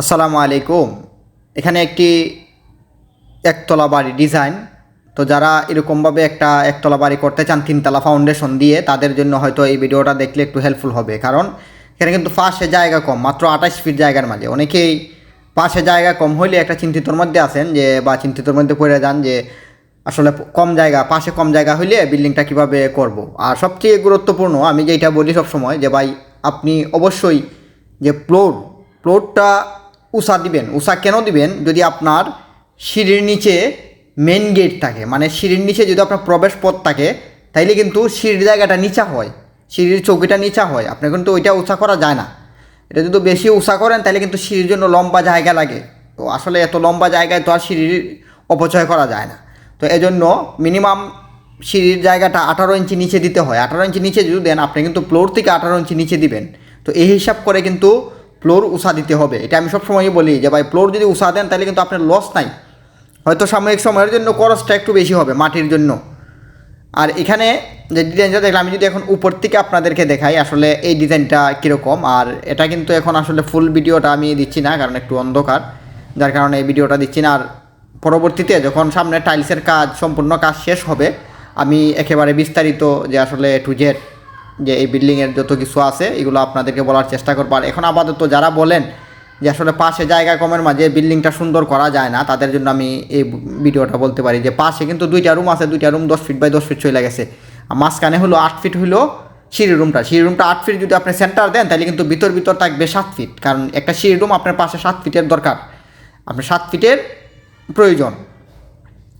আসসালামু আলাইকুম। এখানে একটি একতলা বাড়ি ডিজাইন। তো যারা এরকমভাবে একটা একতলা বাড়ি করতে চান, তিনতলা ফাউন্ডেশন দিয়ে, তাদের জন্য হয়তো এই ভিডিওটা দেখলে একটু হেল্পফুল হবে। কারণ এখানে কিন্তু পাশে জায়গা কম, মাত্র আঠাশ ফিট জায়গার মাঝে। অনেকেই পাশে জায়গা কম হইলে একটা চিন্তিতর মধ্যে আছেন যে, বা চিন্তিতর মধ্যে পড়ে যান যে, আসলে কম জায়গা, পাশে কম জায়গা হইলে বিল্ডিংটা কীভাবে করব। আর সবচেয়ে গুরুত্বপূর্ণ, আমি যেটা বলি সবসময় যে, ভাই, আপনি অবশ্যই যে ফ্লোর ফ্লোরটা উষা দিবেন। উষা কেন দিবেন? যদি আপনার সিঁড়ির নিচে মেন গেট থাকে মানে সিঁড়ির নিচে যদি আপনার প্রবেশ পথ থাকে, তাইলে কিন্তু সিঁড়ির জায়গাটা নিচা হয়। সিঁড়ির চৌকিটা নিচা হয়। আপনার কিন্তু ওইটা উষা করা যায় না। এটা যদি বেশি উষা করেন তাহলে কিন্তু সিঁড়ির জন্য লম্বা জায়গা লাগে। তো আসলে এত লম্বা জায়গায় তো আর সিঁড়ির অপচয় করা যায় না। তো এজন্য মিনিমাম সিঁড়ির জায়গাটা আঠারো ইঞ্চি নিচে দিতে হয়। আঠারো ইঞ্চি নিচে যদি দেন, আপনি কিন্তু ফ্লোর থেকে আঠারো ইঞ্চি নিচে দিবেন। তো এই হিসাব করে কিন্তু ফ্লোর উষা দিতে হবে। এটা আমি সবসময়ই বলি যে ভাই ফ্লোর যদি উষা দেন, তাহলে কিন্তু আপনার লস নাই। হয়তো সাময়িক সময়ের জন্য খরচটা একটু বেশি হবে মাটির জন্য। আর এখানে যে ডিজাইনটা দেখলাম, আমি যদি এখন উপর থেকে আপনাদেরকে দেখাই, আসলে এই ডিজাইনটা কীরকম, আর এটা কিন্তু এখন আসলে ফুল ভিডিওটা আমি দিচ্ছি না, কারণ একটু অন্ধকার। যার কারণে এই ভিডিওটা দিচ্ছি না। আর পরবর্তীতে যখন সামনে টাইলসের কাজ, সম্পূর্ণ কাজ শেষ হবে, আমি একেবারে বিস্তারিত যে আসলে টু জেড যে এই বিল্ডিংয়ের যত কিছু আছে, এগুলো আপনাদেরকে বলার চেষ্টা করব। আর এখন আপাতত যারা বলেন যে আসলে পাশে জায়গা কমের মাঝে বিল্ডিংটা সুন্দর করা যায় না, তাদের জন্য আমি এই ভিডিওটা বলতে পারি যে পাশে কিন্তু দুইটা রুম আছে, দুইটা রুম দশ ফিট বাই দশ ফিট চলে গেছে। আর মাঝখানে হলো আট ফিট হলো সিঁড়ি রুমটা সিঁড়ি রুমটা আট ফিট যদি আপনি সেন্টার দেন, তাহলে কিন্তু ভিতর ভিতর থাকবে সাত ফিট কারণ একটা সিঁড়ি রুম আপনার পাশে সাত ফিটের দরকার। আপনার সাত ফিটের প্রয়োজন।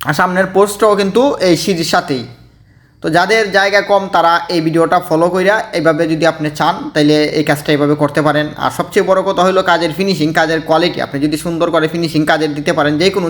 আর সামনের পোস্টটাও কিন্তু এই সিঁড়ির সাথেই। তো যাদের জায়গা কম, তারা এই ভিডিওটা ফলো করিয়া এইভাবে যদি আপনি চান তাহলে এই কাজটা এইভাবে করতে পারেন। আর সবচেয়ে বড় কথা হলো কাজের ফিনিশিং কাজের কোয়ালিটি আপনি যদি সুন্দর করে ফিনিশিং কাজের দিতে পারেন যে কোনো